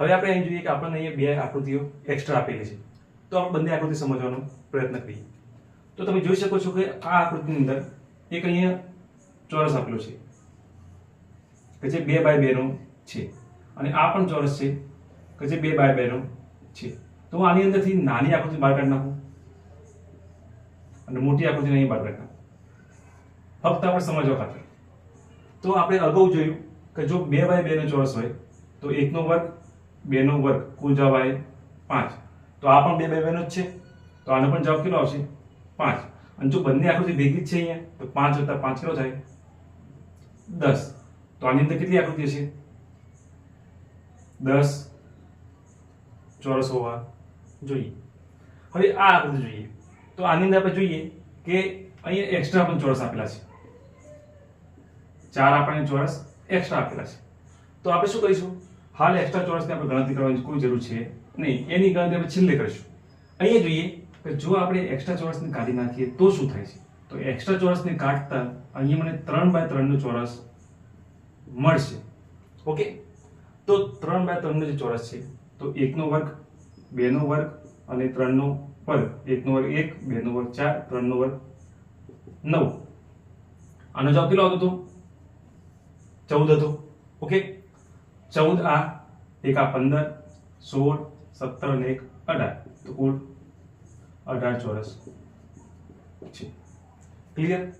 હવે આપણે અહીં જોઈએ કે આપણને અહીંયા બે આકૃતિઓ એક્સ્ટ્રા આપેલી છે. તો આપણે બંને આકૃતિ સમજવાનો પ્રયત્ન કરીએ. તો તમે જોઈ શકો છો કે આ આકૃતિની અંદર એક અહીંયા ચોરસ આપેલો છે, કે જે બે બાય બેનો છે. અને આ પણ ચોરસ છે, કે જે બે બાય બેનો છે. તો હું આની અંદરથી નાની આકૃતિ બહાર કાઢી નાખું અને મોટી આકૃતિને અહીં બહાર કાઢી ફક્ત આપણે સમજવા ખાતર. તો આપણે અગાઉ જોયું કે જો બે બાય બેનો ચોરસ હોય, તો એકનો વર્ગ બેનો વર્ગ, કુલ જવાબ આવે પાંચ. તો આ પણ બે બે બેનો જ છે. તો આનો પણ જવાબ કેટલો આવશે? પાંચ. અને જો બંને આકૃતિ ભેગી જ છે અહીંયા, તો પાંચ વત્તા પાંચ કેટલો થાય? દસ. તો આની અંદર કેટલી આકૃતિ હશે? દસ. ચોરસ હોવા જોઈએ. હવે આ આકૃતિ જોઈએ. તો આની અંદર આપણે જોઈએ કે અહીંયા એક્સ્ટ્રા પણ ચોરસ આપેલા છે. ચાર આપણને ચોરસ એક્સ્ટ્રા આપેલા છે. તો આપણે શું કરીશું? હાલ એક્સ્ટ્રા ચોરસની આપણે ગણતરી કરવાની કોઈ જરૂર છે નહીં. એની ગણતરી આપણે છેલ્લે કરીશું. અહીંયા જોઈએ કે જો આપણે એક્સ્ટ્રા ચોરસને કાઢી નાખીએ તો શું થાય છે? તો એક્સ્ટ્રા ચોરસને કાઢતા અહીંયા મને ત્રણ બાય ત્રણનો ચોરસ મળશે. ઓકે? તો ત્રણ બાય ત્રણનો જે ચોરસ છે, તો એકનો વર્ગ, બેનો વર્ગ અને ત્રણનો વર્ગ. એકનો વર્ગ એક, બેનો વર્ગ ચાર, ત્રણનો વર્ગ નવ. આનો જવાબ કેટલો આવતો હતો? ચૌદ હતો. ઓકે? ચૌદ આ, એક પંદર, સોળ, સત્તર ને એક અઢાર. તો કુલ અઢાર ચોરસ છે. ક્લિયર